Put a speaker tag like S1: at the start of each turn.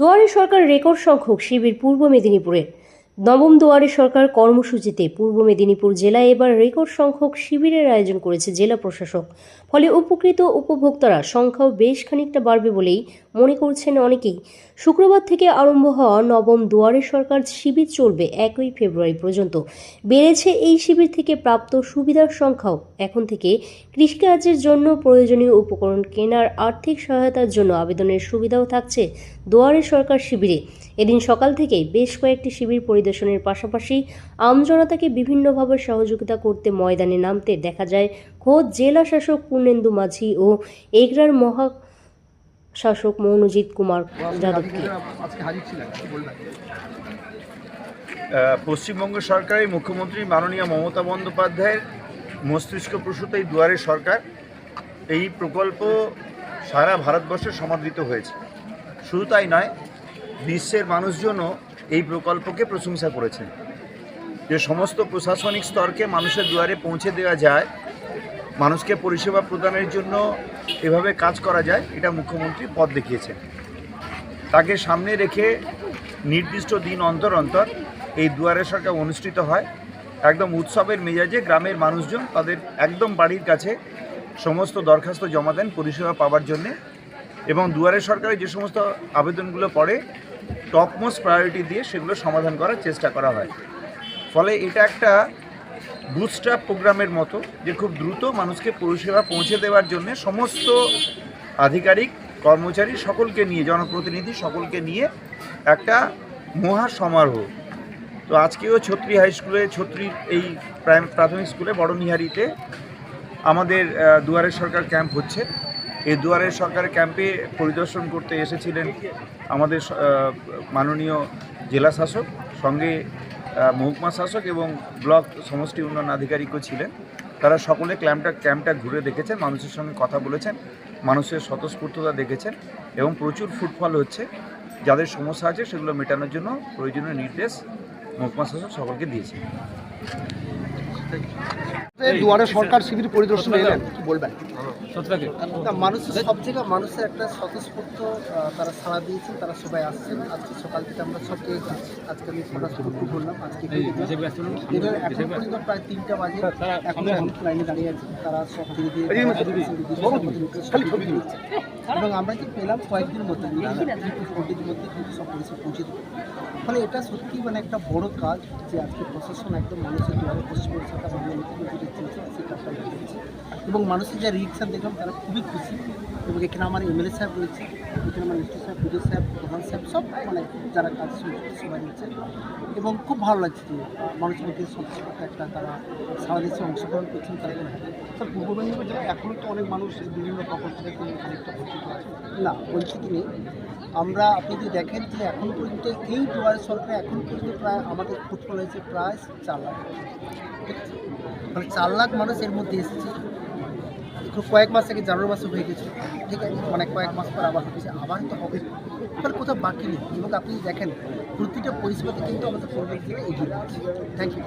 S1: দুয়ারে সরকার রেকর্ড সংখ্যক শিবির পূর্ব মেদিনীপুরে। নবম দুয়ারে সরকার কর্মসূচিতে পূর্ব মেদিনীপুর জেলায় এবার রেকর্ড সংখ্যক শিবিরের আয়োজন করেছে জেলা প্রশাসক। ফলে উপকৃত উপভোক্তারা সংখ্যাও বেশ খানিকটা বাড়বে বলেই মনে করছেন অনেকেই। শুক্রবার থেকে আরম্ভ হওয়া নবম দুয়ারে সরকার শিবির চলবে একই ফেব্রুয়ারি পর্যন্ত। বেড়েছে এই শিবির থেকে প্রাপ্ত সুবিধার সংখ্যাও। এখন থেকে কৃষিকাজের জন্য প্রয়োজনীয় উপকরণ কেনার আর্থিক সহায়তার জন্য আবেদনের সুবিধাও থাকছে দুয়ারে সরকার শিবিরে। এদিন সকাল থেকেই বেশ কয়েকটি শিবির পরিদর্শনের পাশাপাশি আমজনতাকে বিভিন্নভাবে সহযোগিতা করতে ময়দানে নামতে দেখা যায়। খোদ জেলা শাসক পূর্ণেন্দু মাঝি ও এগরার মহা শাসক মৌনজিৎ কুমার যাদবকে।
S2: পশ্চিমবঙ্গ সরকারের মুখ্যমন্ত্রী মাননীয় মমতা বন্দ্যোপাধ্যায়ের মস্তিষ্ক প্রসূত এই দুয়ারে সরকার, এই প্রকল্প সারা ভারতবর্ষে সমাদৃত হয়েছে। শুধু তাই নয়, বিশ্বের মানুষজনও এই প্রকল্পকে প্রশংসা করেছেন। যে সমস্ত প্রশাসনিক স্তরকে মানুষের দুয়ারে পৌঁছে দেওয়া যায় মানুষকে পরিষেবা প্রদানের জন্য এভাবে কাজ করা যায়, এটা মুখ্যমন্ত্রী পদ দেখিয়েছেন। তাকে সামনে রেখে নির্দিষ্ট দিন অন্তর অন্তর এই দুয়ারে সরকার অনুষ্ঠিত হয়। একদম উৎসবের মেজাজে গ্রামের মানুষজন তাদের একদম বাড়ির কাছে সমস্ত দরখাস্ত জমা দেন পরিষেবা পাওয়ার জন্যে এবং দুয়ারে সরকারের যে সমস্ত আবেদনগুলো পড়ে টপমোস্ট প্রায়োরিটি দিয়ে সেগুলো সমাধান করার চেষ্টা করা হয়। ফলে এটা একটা বুস্টআপ প্রোগ্রামের মতো, যে খুব দ্রুত মানুষকে পরিষেবা পৌঁছে দেওয়ার জন্য সমস্ত আধিকারিক, কর্মচারী সকলকে নিয়ে, জনপ্রতিনিধি সকলকে নিয়ে একটা মহা সমারোহ। তো আজকেও ছত্রী হাই স্কুলে ছত্রীর এই প্রাথমিক স্কুলে, বড়নিহারিতে আমাদের দুয়ারের সরকার ক্যাম্প হচ্ছে। এই দুয়ারের সরকার ক্যাম্পে পরিদর্শন করতে এসেছিলেন আমাদের মাননীয় জেলা শাসক সঙ্গে মহকুমা শাসক এবং ব্লক সমষ্টি উন্নয়ন আধিকারিকও ছিলেন। তারা সকলে ক্যাম্পটা ক্যাম্পটা ঘুরে দেখেছেন, মানুষের সঙ্গে কথা বলেছেন, মানুষের স্বতঃস্ফূর্ততা দেখেছেন এবং প্রচুর ফুটফল হচ্ছে। যাদের সমস্যা আছে সেগুলো মেটানোর জন্য প্রয়োজনীয় নির্দেশ মহকুমা শাসক সকলকে দিয়েছেন।
S3: এই দুয়ারে সরকার শিবির পরিদর্শনে এলেন কি বলবেন।
S4: মানুষের সব জায়গায় মানুষের একটা স্বতঃস্ফূর্ত তারা সাড়া দিয়েছেন তারা সবাই আসছেন। আজকে সকাল থেকে আমরা সব পেয়ে আজকে আমি ছটা করলাম আজকে এটা এখন পর্যন্ত প্রায় তিনটা বাজে। এখন লাইনে দাঁড়িয়ে আছে। তারা সব ধীরে। এবং আমরা যে পেলাম কয়েকদিন মধ্যে ফোরটির মধ্যে কিন্তু সব পরিষেবা পৌঁছে দেবো ফলে এটা সত্যি মানে একটা বড় কাজ যে আজকে প্রশাসন একদম মানুষের দুয়ারে পশ্চিমবঙ্গ সরকার সেই কাজটা করছে এবং মানুষের যা রিয়েকশন দেখলাম তারা খুবই খুশি। এবং এখানে আমার এমএলএ সাহেব রয়েছে এখানে আমার মিস্টার সাহেব পুজো সাহেব প্রধান সাহেব সব মানে যারা কাজ সবাই রয়েছে। এবং খুব ভালো লাগছে মানুষের মধ্যে সন্তোষপূর্ণ একটা তারা সারা দেশে অংশগ্রহণ করছেন তারা
S3: স্যার পূর্ব মেদিনীপুর জেলায় এখনও তো অনেক মানুষ বিভিন্ন প্রকল্প থেকে খানিকটা বঞ্চিত আছে।
S4: না বঞ্চিত নেই। আমরা আপনি যদি দেখেন যে এখন পর্যন্ত এই দুয়ারে সরকার এখন পর্যন্ত প্রায় আমাদের ফুটফল হয়েছে প্রায় চার লাখ। ঠিক আছে? চার লাখ মানুষ এর মধ্যে এসেছে। কয়েক মাস থেকে জানুয়ারি মাসে হয়ে গেছে। ঠিক আছে মানে কয়েক মাস পর আবার হচ্ছে, আবার তো হবে। ফলে কোথাও বাকি নেই। এবং আপনি দেখেন, প্রতিটা পরিষেবাতে কিন্তু আমাদের পূর্ব থেকে এগিয়ে থ্যাংক ইউ